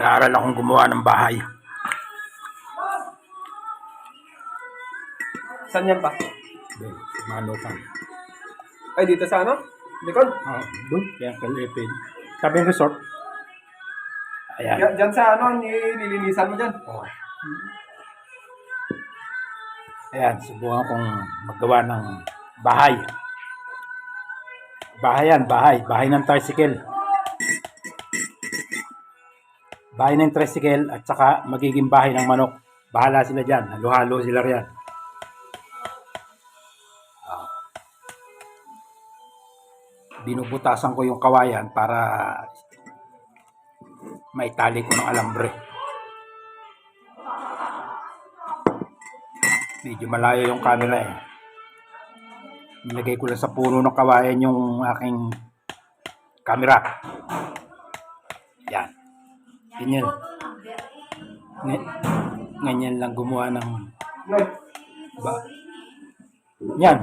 Nag-aaral akong gumawa ng bahay. Saan yan pa? Doon, sa Manukan. Ay, dito sa ano? Likod? Oh, doon, kaya kalipin. Sabi resort. Ayan. Yan, dyan sa ano, nililinisan mo dyan. Oh. Ayan, subukan kong maggawa ng bahay. Bahay yan, bahay. Bahay ng tricycle. Bahay ng tricycle at saka magiging bahay ng manok. Bahala sila dyan. Halo-halo sila riyan. Ah. Binubutasan ko yung kawayan para maitali ko ng alambre. Medyo malayo yung camera eh. Nilagay ko lang sa puno ng kawayan yung aking camera. Yan. Ganyan. Nga- Ganyan lang gumawa ng ba. Yan.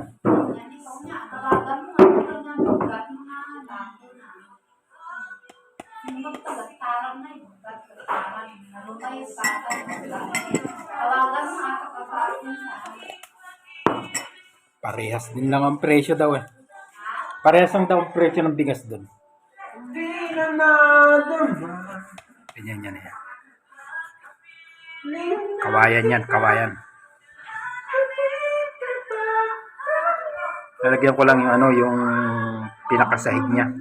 Parehas din lang ang presyo daw eh. Parehas lang daw ang presyo ng bigas doon. Ganyan yan eh. Kawayan yan, kawayan. Lalagyan ko lang yung ano, yung pinakasahig niya.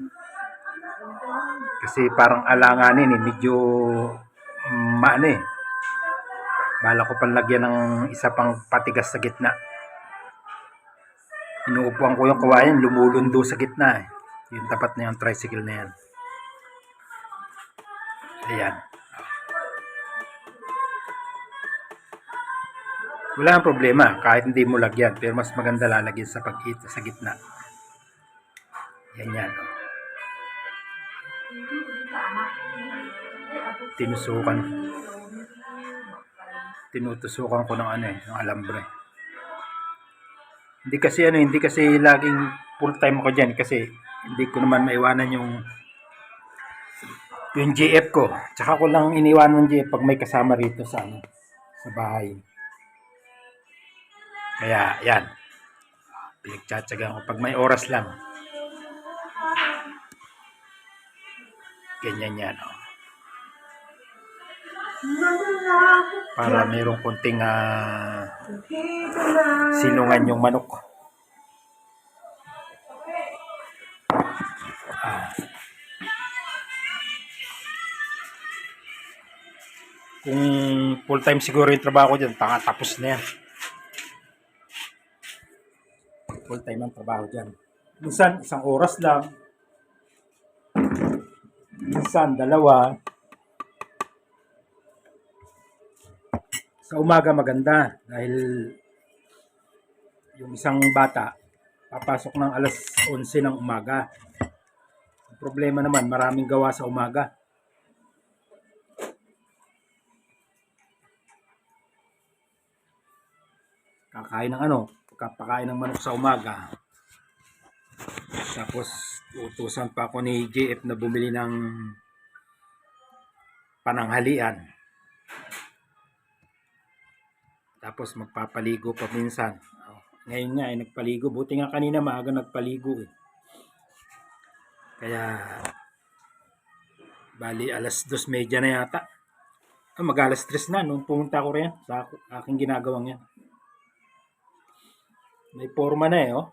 Kasi parang alanganin eh, medyo maano eh. Bala ko pang lagyan ng isa pang patigas sa gitna. Inuupuan ko yung kawayan, lumulundo sa gitna eh. Yung tapat na yung tricycle na yan. Ayan. Wala ang problema kahit hindi mo lagyan pero mas maganda lalagyan sa pagkita sa gitna. Yan yan. oh. Tinusukan. Tinutusukan ko ng ano eh, ng alambre. Hindi kasi ano, hindi kasi laging full time ako diyan kasi hindi ko naman maiwanan yung yung GF ko. Tsaka ko lang iniwan yung GF pag may kasama rito sa ano, sa bahay. Kaya, yan. Pinagtsatsagaan ko pag may oras lang. Ganyan yan. Oh. Para mayroong konting ah, silungan yung manok. Kung full time siguro yung trabaho ko dyan, tanga tapos na yan. Full time ang trabaho dyan. Minsan, isang oras lang. Minsan, dalawa. Sa umaga maganda dahil yung isang bata papasok ng alas 11 ng umaga. Ang problema naman, maraming gawa sa umaga. Kakain ng ano, kapakain ng manok sa umaga. Tapos utusan pa ako ni JF na bumili ng pananghalian. Tapos magpapaligo pa minsan. Oh, Ngayon nga ay nagpaligo. Buti nga kanina maaga nagpaligo eh. Kaya bali alas 2.30 na yata. Ah, mag alas 3 na nung pumunta ko rin sa aking ginagawang yan. May forma na eh, oh.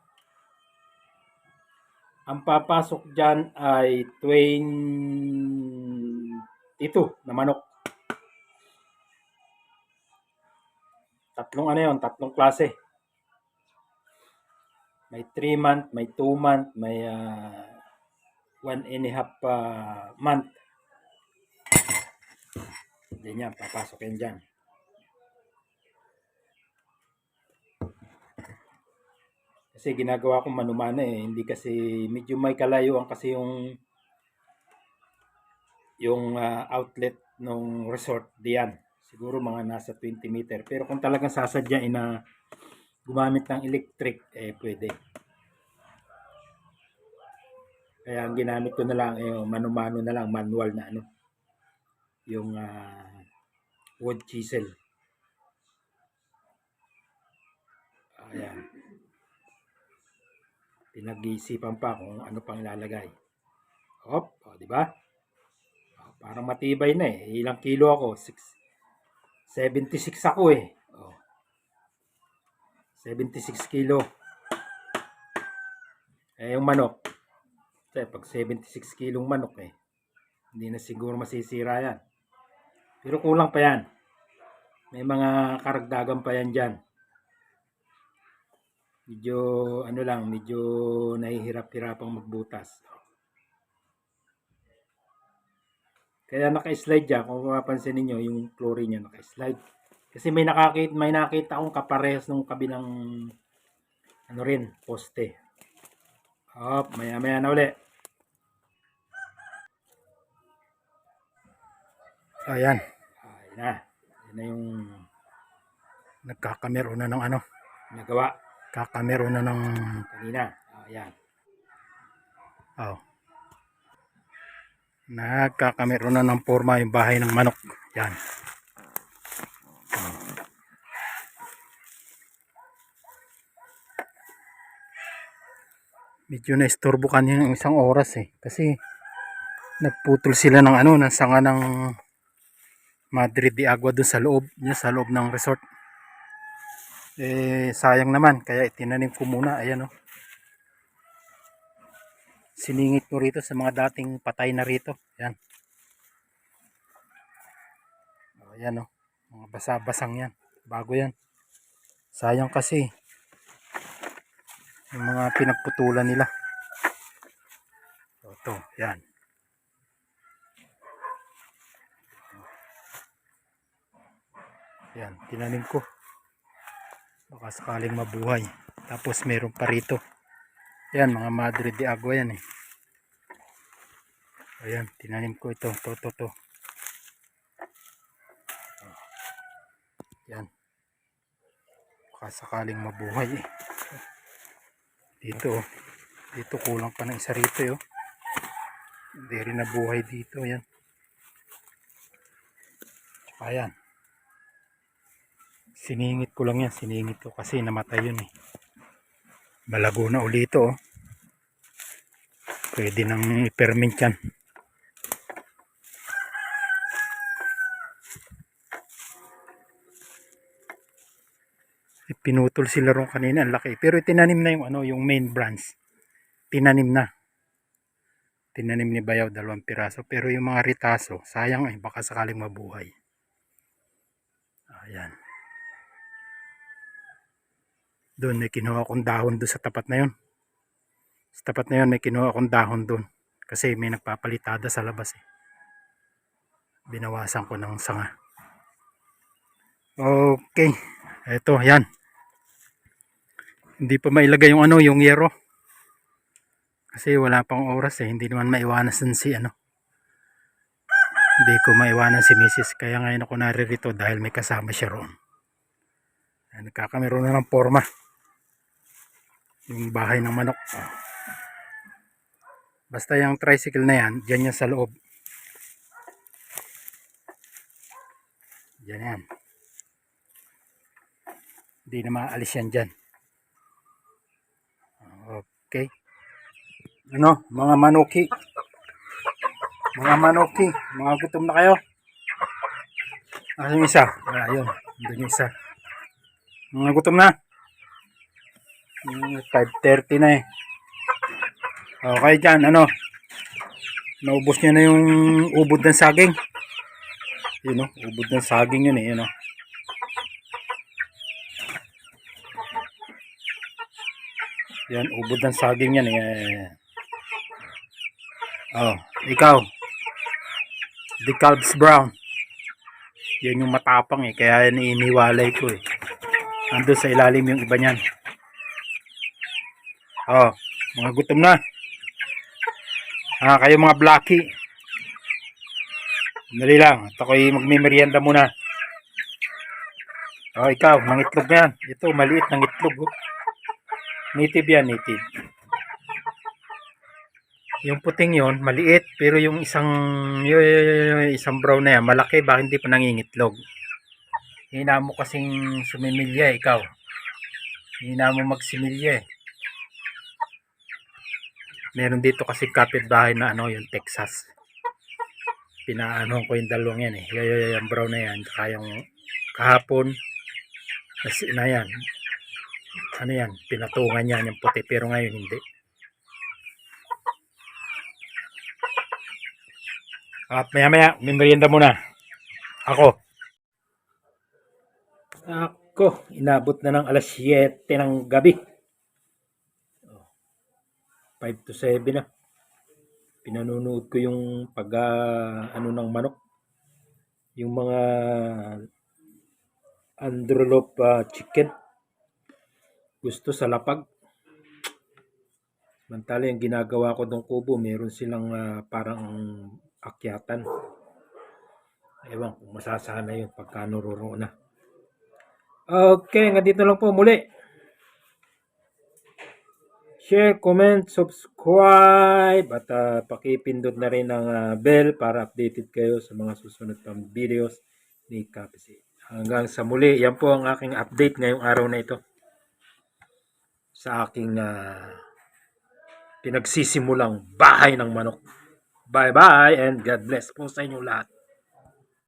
Ang papasok dyan ay 22 na manok. Tatlong ano yun, tatlong klase. May 3 month, may 2 month, may 1 and a half ah, month. Hindi yan, papasok yan dyan. Kasi ginagawa ko manumana eh. Hindi kasi medyo may kalayuan kasi yung yung ah, outlet ng resort diyan. Siguro mga nasa 20 meter. Pero kung talagang sasadyain na gumamit ng electric, eh pwede. Kaya ang ginamit ko na lang, eh, mano-mano na lang, manual na ano. yung ah, wood chisel. Ayan. Pinag-iisipan pa kung ano pang ilalagay. Hop, o, di ba? O, Parang matibay na eh. Ilang kilo ako? Six, 76 ako eh. O. 76 kilo. Eh, yung manok. Kasi pag 76 kilong manok eh, hindi na siguro masisira yan. Pero kulang pa yan. May mga karagdagan pa yan dyan. Medyo, ano lang, medyo nahihirap-hirapang magbutas. Kaya naka-slide dyan, kung mapapansin ninyo, yung chlorine niya naka-slide. Kasi may nakakita, may nakita akong kaparehas ng kabilang, ano rin, poste. Hop, maya-maya na uli. Ayan. Ayan na. Ayan na yung nagkakamero na ng ano, nagawa. Kakamero na ng kanina. Ayan. Oh. Nagkakamero na ng forma yung bahay ng manok. Yan. Oh. Medyo na-istorbo kanina ng isang oras eh. Kasi nagputol sila ng ano, ng sanga ng Madrid de Agua dun sa loob, niya sa loob ng resort. Eh, sayang naman, kaya itinanim ko muna, ayan o. Siningit ko rito sa mga dating patay na rito, ayan. O, ayan o, mga basa-basang yan, bago yan. Sayang kasi, yung mga pinagputulan nila. O, ito, yan. Yan, tinanim ko. Baka sakaling mabuhay. Tapos meron pa rito. Yan, mga Madre de Agua yan eh. Ayan, tinanim ko ito. To, to, to. Yan. Baka sakaling mabuhay eh. Dito oh. Dito kulang pa ng isa rito eh, oh. Hindi rin nabuhay dito. Yan. Tsaka yan. Siningit ko lang yan. Siningit ko kasi namatay yun eh. Malago na uli ito oh. Pwede nang i-ferment yan. Pinutol sila ron kanina. Ang laki. Pero tinanim na yung ano, yung main branch. Tinanim na. Tinanim ni Bayaw dalawang piraso. Pero yung mga ritaso, sayang eh. Baka sakaling mabuhay. Ayan. Doon may kinuha akong dahon doon sa tapat na yun. Sa tapat na yun may kinuha akong dahon doon. Kasi may nagpapalitada sa labas eh. Binawasan ko ng sanga. Okay. Ito, yan. Hindi pa mailagay yung ano, yung yero. Kasi wala pang oras eh. Hindi naman maiwanan si ano. Hindi ko maiwanan si Mrs. Kaya ngayon ako naririto dahil may kasama siya roon. Nagkakamero na ng forma. Yung bahay ng manok. Ah. Basta yung tricycle na yan, dyan yan sa loob. Dyan yan. Hindi na maalis yan dyan. Okay. Ano, mga manuki. Mga manuki, mga gutom na kayo. Ah, yung isa. Ah, yun. Doon yung isa. Mga gutom na. Hmm, 5.30 na eh. Okay dyan, ano. Naubos niya na yung ubod ng saging. Yun o, ubod ng saging yun eh. Yun o. Yan, ubod ng saging yan eh. Oh, ikaw. The Calves Brown. Yan yung matapang eh. Kaya yan iniwalay ko eh. Ando sa ilalim yung iba niyan. Oh, mga gutom na. Ah, kayo mga blackie. Dali lang. At ako'y magmimerienda muna. Oh, ikaw, mangitlog na yan. Ito, maliit ng itlog. Oh. Native yan, native. Yung puting yon maliit, pero yung isang, yung, yung isang brown na yan, malaki, bakit hindi pa nangingitlog? Hina mo kasing sumimilya, ikaw. Hina mo magsimilya eh. Meron dito kasi kapitbahay na ano, yung Texas. Pinaano ko yung dalawang yan eh. Yung, yung, yung brown na yan, tsaka yung kahapon, nas- na yan. Ano yan, pinatungan yan yung puti, pero ngayon hindi. At maya maya, may merienda muna. Ako. Ako, inabot na ng alas 7 ng gabi. 5 to 7 na. Pinanunood ko yung pag ah, ano ng manok. Yung mga androlop ah, chicken. Gusto sa lapag. Samantala yung ginagawa ko ng kubo, meron silang ah, parang akyatan. Ewan kung masasana yun pagka naruro na. Okay, nga dito lang po muli. Share, comment, subscribe at ah, pakipindot na rin ang ah, bell para updated kayo sa mga susunod pang videos ni Kapisi. Hanggang sa muli, yan po ang aking update ngayong araw na ito sa aking ah, pinagsisimulang bahay ng manok. Bye-bye and God bless po sa inyo lahat.